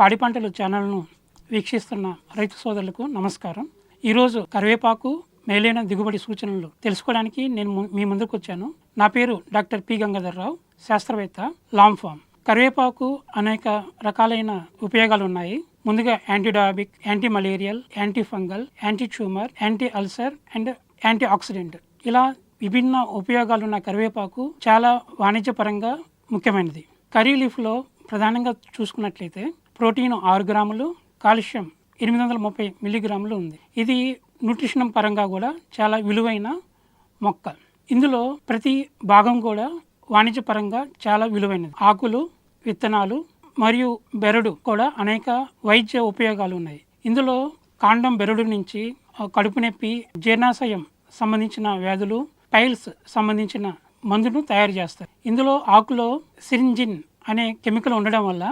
పాడి పంటలు ఛానల్ను వీక్షిస్తున్న రైతు సోదరులకు నమస్కారం. ఈరోజు కరివేపాకు మేలైన దిగుబడి సూచనలు తెలుసుకోవడానికి నేను మీ ముందుకు వచ్చాను. నా పేరు డాక్టర్ పి గంగాధర్రావు శాస్త్రవేత్త లాంగ్ ఫామ్. కరివేపాకు అనేక రకాలైన ఉపయోగాలు ఉన్నాయి. ముందుగా antidiabetic anti malarial anti fungal anti tumour anti ulcer and antioxidant ఇలా విభిన్న ఉపయోగాలున్న కరివేపాకు చాలా వాణిజ్యపరంగా ముఖ్యమైనది. కర్రీ లీఫ్లో ప్రధానంగా చూసుకున్నట్లయితే ప్రోటీన్ ఆరు గ్రాములు కాల్షియం ఎనిమిది వందల ముప్పై మిల్లీగ్రాములు ఉంది. ఇది న్యూట్రిషన్ పరంగా కూడా చాలా విలువైన మొక్క. ఇందులో ప్రతి భాగం కూడా వాణిజ్యపరంగా చాలా విలువైనది. ఆకులు విత్తనాలు మరియు బెరడు కూడా అనేక వైద్య ఉపయోగాలు ఉన్నాయి. ఇందులో కాండం బెరడు నుంచి కడుపు నొప్పి జీర్ణాశయం సంబంధించిన వ్యాధులు పైల్స్ సంబంధించిన మందును తయారు చేస్తారు. ఇందులో ఆకులో సిరింజిన్ అనే కెమికల్ ఉండడం వల్ల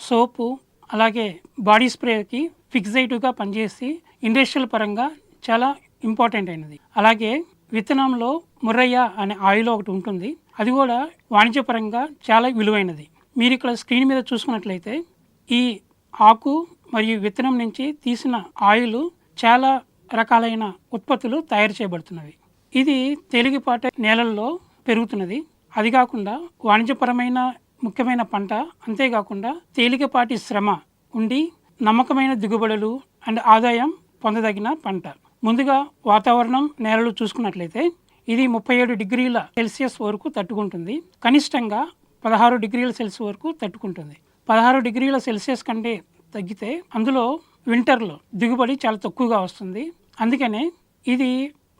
సోపు అలాగే బాడీ స్ప్రేకి ఫిక్సైటివ్గా పనిచేసి ఇండస్ట్రియల్ పరంగా చాలా ఇంపార్టెంట్ అయినది. అలాగే విత్తనంలో ముర్రయ్య అనే ఆయిల్ ఒకటి ఉంటుంది. అది కూడా వాణిజ్యపరంగా చాలా విలువైనది. మీరు ఇక్కడ స్క్రీన్ మీద చూసుకున్నట్లయితే ఈ ఆకు మరియు విత్తనం నుంచి తీసిన ఆయిల్ చాలా రకాలైన ఉత్పత్తులు తయారు చేయబడుతున్నవి. ఇది తేలికపాటి నేలల్లో పెరుగుతున్నది. అది కాకుండా వాణిజ్యపరమైన ముఖ్యమైన పంట. అంతేకాకుండా తేలికపాటి శ్రమ ఉండి నమ్మకమైన దిగుబడులు అండ్ ఆదాయం పొందదగిన పంట. ముందుగా వాతావరణం నేలలు చూసుకున్నట్లయితే ఇది ముప్పై ఏడు డిగ్రీల సెల్సియస్ వరకు తట్టుకుంటుంది. కనిష్టంగా పదహారు డిగ్రీల సెల్సియస్ వరకు తట్టుకుంటుంది. పదహారు డిగ్రీల సెల్సియస్ కంటే తగ్గితే అందులో వింటర్లో దిగుబడి చాలా తక్కువగా వస్తుంది. అందుకనే ఇది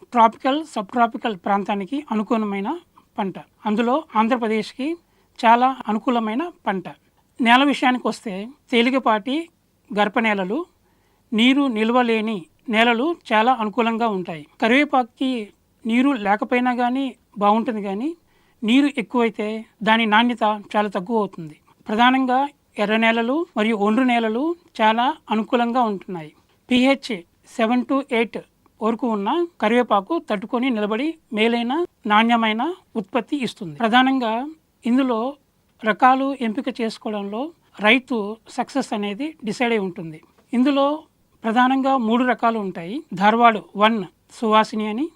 ట్రాపికల్ సబ్ ట్రాపికల్ ప్రాంతానికి అనుకూలమైన పంట. అందులో ఆంధ్రప్రదేశ్కి చాలా అనుకూలమైన పంట. నేల విషయానికి వస్తే తేలికపాటి గర్భ నేలలు నీరు నిల్వలేని నేలలు చాలా అనుకూలంగా ఉంటాయి. కరివేపాకుకి నీరు లేకపోయినా కానీ బాగుంటుంది కానీ నీరు ఎక్కువైతే దాని నాణ్యత చాలా తక్కువ అవుతుంది. ప్రధానంగా ఎర్ర నేలలు మరియు ఒండ్రు నేలలు చాలా అనుకూలంగా ఉంటున్నాయి. పిహెచ్ సెవెన్ టు ఎయిట్ వరకు ఉన్న కరివేపాకు తట్టుకొని నిలబడి మేలైన నాణ్యమైన ఉత్పత్తి ఇస్తుంది. ప్రధానంగా ఇందులో రకాలు ఎంపిక చేసుకోవడంలో రైతు సక్సెస్ అనేది డిసైడ్ అయి ఉంటుంది. ఇందులో ప్రధానంగా మూడు రకాలు ఉంటాయి. ధార్వాడు వన్ సువాసిని అని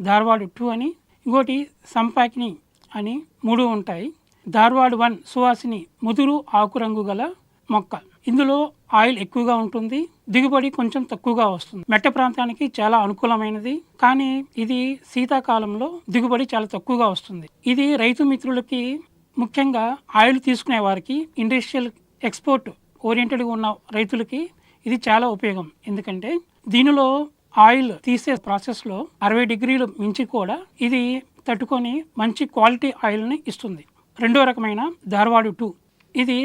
ధార్వాడ్ టూ అని ఇంకోటి సంపాకిని అని మూడు ఉంటాయి. ధార్వాడ్ వన్ సువాసిని ముదురు ఆకురంగు గల మొక్క. ఇందులో ఆయిల్ ఎక్కువగా ఉంటుంది. దిగుబడి కొంచెం తక్కువగా వస్తుంది. మెట్ట ప్రాంతానికి చాలా అనుకూలమైనది. కానీ ఇది శీతాకాలంలో దిగుబడి చాలా తక్కువగా వస్తుంది. ఇది రైతు మిత్రులకి ముఖ్యంగా ఆయిల్ తీసుకునే వారికి ఇండస్ట్రియల్ ఎక్స్పోర్ట్ ఓరియంటెడ్గా ఉన్న రైతులకి ఇది చాలా ఉపయోగం. ఎందుకంటే దీనిలో ఆయిల్ తీసే ప్రాసెస్లో అరవై డిగ్రీలు మించి కూడా ఇది తట్టుకొని మంచి క్వాలిటీ ఆయిల్ని ఇస్తుంది. రెండో రకమైన ధార్వాడు టూ ఇది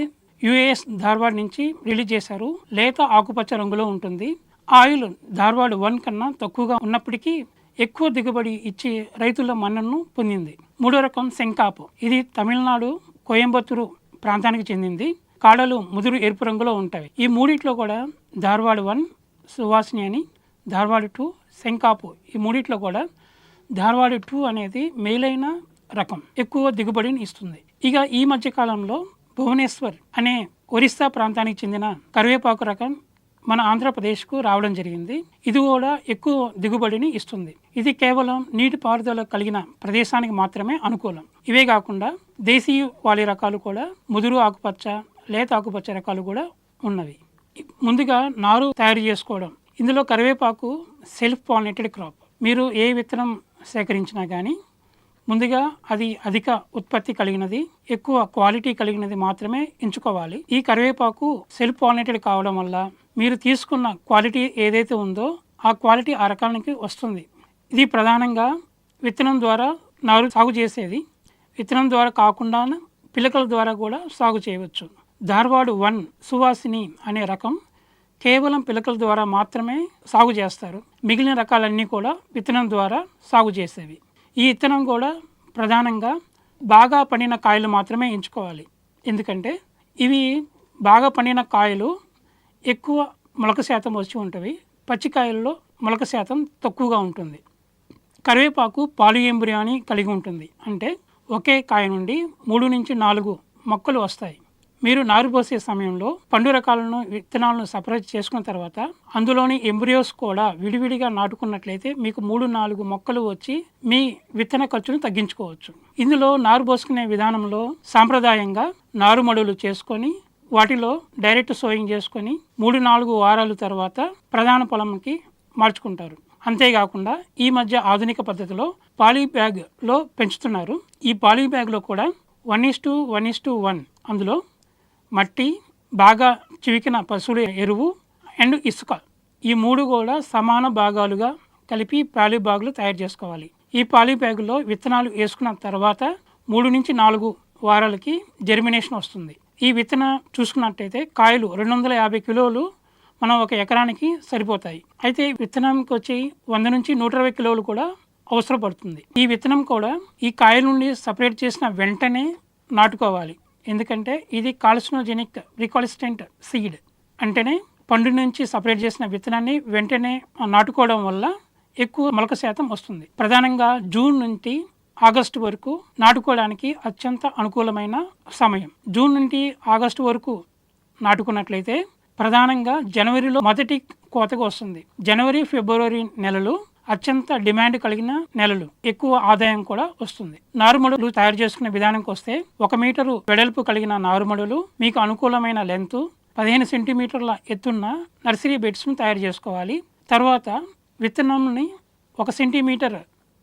యుఏఎస్ ధార్వాడ్ నుంచి రిలీజ్ చేశారు. లేత ఆకుపచ్చ రంగులో ఉంటుంది. ఆయిల్ ధార్వాడ్ వన్ కన్నా తక్కువగా ఉన్నప్పటికీ ఎక్కువ దిగుబడి ఇచ్చి రైతుల మన్నను పొందింది. మూడో రకం శంకాపు ఇది తమిళనాడు కోయంబత్తూరు ప్రాంతానికి చెందింది. కాడలు ముదురు ఎరుపు రంగులో ఉంటాయి. ఈ మూడిట్లో కూడా ధార్వాడ్ వన్ సువాసిని అని ధార్వాడ్ టూ శంకాపు ఈ మూడిట్లో కూడా ధార్వాడ్ టూ అనేది మేలైన రకం. ఎక్కువ దిగుబడిని ఇస్తుంది. ఇక ఈ మధ్య కాలంలో భువనేశ్వర్ అనే ఒరిస్సా ప్రాంతానికి చెందిన కరివేపాకు రకం మన ఆంధ్రప్రదేశ్కు రావడం జరిగింది. ఇది కూడా ఎక్కువ దిగుబడిని ఇస్తుంది. ఇది కేవలం నీటి పారుదల కలిగిన ప్రదేశానికి మాత్రమే అనుకూలం. ఇవే కాకుండా దేశీయ వాలి రకాలు కూడా ముదురు ఆకుపచ్చ లేత ఆకుపచ్చ రకాలు కూడా ఉన్నవి. ముందుగా నారు తయారు చేసుకోవడం. ఇందులో కరివేపాకు సెల్ఫ్ పాలినేటెడ్ క్రాప్. మీరు ఏ విత్తనం సేకరించినా కానీ ముందుగా అది అధిక ఉత్పత్తి కలిగినది ఎక్కువ క్వాలిటీ కలిగినది మాత్రమే ఎంచుకోవాలి. ఈ కరివేపాకు సెల్ఫ్ పాలినేటెడ్ కావడం వల్ల మీరు తీసుకున్న క్వాలిటీ ఏదైతే ఉందో ఆ క్వాలిటీ ఆ రకానికి వస్తుంది. ఇది ప్రధానంగా విత్తనం ద్వారా నారు సాగు చేసేది. విత్తనం ద్వారా కాకుండా పిలకల ద్వారా కూడా సాగు చేయవచ్చు. ధార్వాడు వన్ సువాసిని అనే రకం కేవలం పిలకల ద్వారా మాత్రమే సాగు చేస్తారు. మిగిలిన రకాలన్నీ కూడా విత్తనం ద్వారా సాగు చేసేవి. ఈ విత్తనం కూడా ప్రధానంగా బాగా పండిన కాయలు మాత్రమే ఎంచుకోవాలి. ఎందుకంటే ఇవి బాగా పండిన కాయలు ఎక్కువ మొలక శాతం వచ్చి ఉంటవి. పచ్చికాయల్లో మొలక శాతం తక్కువగా ఉంటుంది. కరివేపాకు పాలియంబ్రియాని కలిగి ఉంటుంది. అంటే ఒకే కాయ నుండి మూడు నుంచి నాలుగు మొక్కలు వస్తాయి. మీరు నారు పోసే సమయంలో పండు రకాలను విత్తనాలను సపరేట్ చేసుకున్న తర్వాత అందులోని ఎంబ్రియోస్ కూడా విడివిడిగా నాటుకున్నట్లయితే మీకు మూడు నాలుగు మొక్కలు వచ్చి మీ విత్తన ఖర్చును తగ్గించుకోవచ్చు. ఇందులో నారు పోసుకునే విధానంలో సాంప్రదాయంగా నారుమడులు చేసుకొని వాటిలో డైరెక్ట్ సోయింగ్ చేసుకొని మూడు నాలుగు వారాల తర్వాత ప్రధాన పొలంకి మార్చుకుంటారు. అంతేకాకుండా ఈ మధ్య ఆధునిక పద్ధతిలో పాలీ బ్యాగ్లో పెంచుతున్నారు. ఈ పాలీ బ్యాగ్లో కూడా one is to one is to one అందులో మట్టి బాగా చివికిన పశువుల ఎరువు అండ్ ఇసుక. ఈ మూడు కూడా సమాన భాగాలుగా కలిపి పాలీ బ్యాగులు తయారు చేసుకోవాలి. ఈ పాలీ బ్యాగులో విత్తనాలు వేసుకున్న తర్వాత మూడు నుంచి నాలుగు వారాలకి జెర్మినేషన్ వస్తుంది. ఈ విత్తనం చూసుకున్నట్టయితే కాయలు రెండు వందల యాభై కిలోలు మనం ఒక ఎకరానికి సరిపోతాయి. అయితే విత్తనానికి వచ్చి వంద నుంచి నూట ఇరవై కిలోలు కూడా అవసరపడుతుంది ఈ విత్తనం కూడా ఈ కాయల నుండి సపరేట్ చేసిన వెంటనే నాటుకోవాలి. ఎందుకంటే ఇది కాల్సినోజెనిక్ రికాలిస్టెంట్ సీడ్. అంటేనే పండు నుంచి సపరేట్ చేసిన విత్తనాన్ని వెంటనే నాటుకోవడం వల్ల ఎక్కువ మొలక శాతం వస్తుంది. ప్రధానంగా జూన్ నుంచి ఆగస్టు వరకు నాటుకోవడానికి అత్యంత అనుకూలమైన సమయం. జూన్ నుండి ఆగస్టు వరకు నాటుకున్నట్లయితే ప్రధానంగా జనవరిలో మొదటి కోతకు వస్తుంది. జనవరి ఫిబ్రవరి నెలలు అత్యంత డిమాండ్ కలిగిన నెలలు. ఎక్కువ ఆదాయం కూడా వస్తుంది. నారుమడులు తయారు చేసుకునే విధానంకి వస్తే ఒక మీటరు వెడల్పు కలిగిన నారుమడులు మీకు అనుకూలమైన లెంత్ పదిహేను సెంటీమీటర్ల ఎత్తున్న నర్సరీ బెడ్స్ను తయారు చేసుకోవాలి. తర్వాత విత్తనంని ఒక సెంటీమీటర్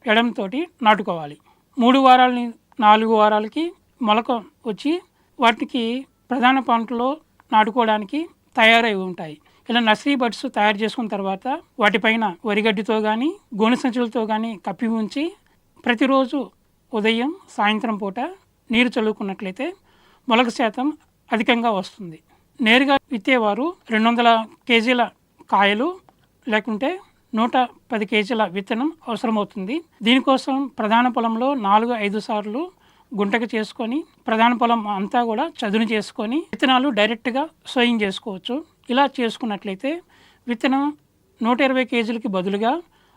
ఎడంతోటి నాటుకోవాలి. మూడు వారాలని నాలుగు వారాలకి మొలక వచ్చి వాటికి ప్రధాన పంటలో నాటుకోవడానికి తయారై ఉంటాయి. ఇలా నర్సరీ బడ్స్ తయారు చేసుకున్న తర్వాత వాటిపైన వరిగడ్డితో కానీ గోనె సంచులతో కానీ కప్పి ఉంచి ప్రతిరోజు ఉదయం సాయంత్రం పూట నీరు చల్లుకున్నట్లయితే మొలక శాతం అధికంగా వస్తుంది. నేరుగా విత్తేవారు రెండు వందల కేజీల కాయలు లేకుంటే నూట పది కేజీల విత్తనం అవసరమవుతుంది. దీనికోసం ప్రధాన పొలంలో నాలుగు ఐదు సార్లు గుంటకు చేసుకొని ప్రధాన పొలం అంతా కూడా చదును చేసుకొని విత్తనాలు డైరెక్ట్గా సోయింగ్ చేసుకోవచ్చు. ఇలా చేసుకున్నట్లయితే విత్తనం నూట ఇరవై కేజీలకి బదులుగా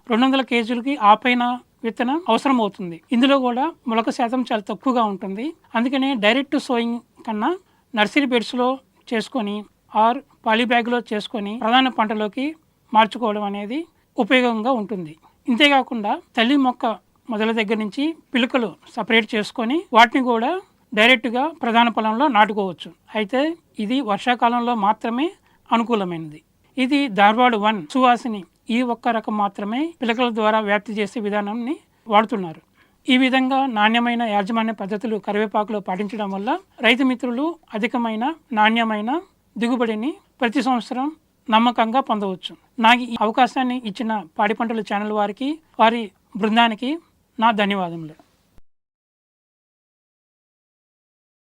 రెండు వందల కేజీలకి ఆపైన విత్తనం అవసరం అవుతుంది ఇందులో కూడా మొలక శాతం చాలా తక్కువగా ఉంటుంది. అందుకనే డైరెక్ట్ సోయింగ్ కన్నా నర్సరీ బెడ్స్లో చేసుకొని ఆర్ పాలీ బ్యాగ్లో చేసుకొని ప్రధాన పంటలోకి మార్చుకోవడం అనేది ఉపయోగంగా ఉంటుంది. ఇంతేకాకుండా తల్లి మొక్క మొదల దగ్గర నుంచి పిలుకలు సపరేట్ చేసుకొని వాటిని కూడా డైరెక్ట్గా ప్రధాన పొలంలో నాటుకోవచ్చు. అయితే ఇది వర్షాకాలంలో మాత్రమే అనుకూలమైనది. ఇది ధార్వాడ్ వన్ సువాసిని ఈ ఒక్క రకం మాత్రమే పిలకల ద్వారా వ్యాప్తి చేసే విధానాన్ని వాడుతున్నారు. ఈ విధంగా నాణ్యమైన యాజమాన్య పద్ధతులు కరివేపాకులో పాటించడం వల్ల రైతు మిత్రులు అధికమైన నాణ్యమైన దిగుబడిని ప్రతి సంవత్సరం నమ్మకంగా పొందవచ్చు. నాకు ఈ అవకాశాన్ని ఇచ్చిన పాడి పంటల ఛానల్ వారికి వారి బృందానికి నా ధన్యవాదములు.